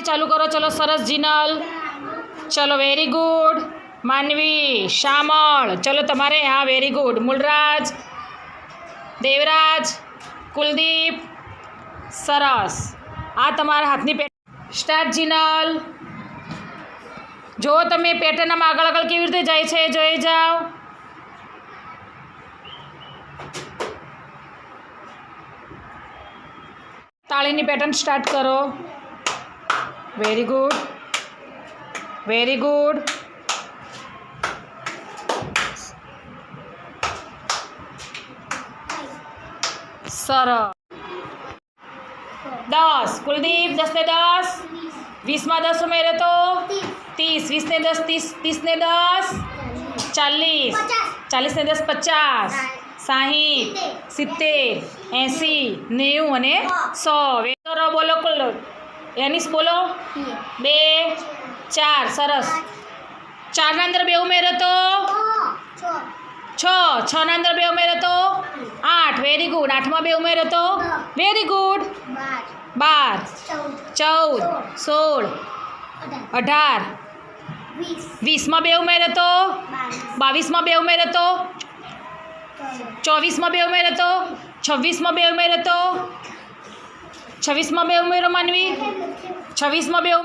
ચાલુ કરો, ચલો સરસ જીનલ. ચલો વેરી ગુડ માનવી, શામળ. ચલો, તમારે હા વેરી ગુડ મૂળરાજ, દેવરાજ, કુલદીપ, સરસ. આ તમારા હાથની પેટ સ્ટાર્ટ જીનલ. જો તમે પેટર્નમાં આગળ આગળ કેવી રીતે જાય છે, જોઈ જાઓ. તાળીની પેટર્ન સ્ટાર્ટ કરો. વેરી ગુડ વેરી ગુડ સરસ દસ કુલદીપ દસ ને દસ વીસમાં દસ ઉમેરો તો ત્રીસ વીસ ને દસ ત્રીસ ત્રીસ ને દસ ચાલીસ ચાલીસ ને દસ પચાસ સાહીઠ સિત્તેર એંસી નેવું અને સો કરો બોલો કુલ એનીસ બોલો બે ચાર સરસ ચારના અંદર બે ઉમેરો તો છ છના અંદર બે ઉમેરો તો આઠ વેરી ગુડ આઠમાં બે ઉમેરો તો વેરી ગુડ બાર ચૌદ સોળ અઢાર વીસમાં બે ઉમેરો તો બાવીસમાં બે ઉમેરો તો ચોવીસમાં બે ઉમેરો તો છવ્વીસમાં બે ઉમેરો તો છવ્વીસમાં બે ઉમેરો માનવી? છવ્વીસમાં બે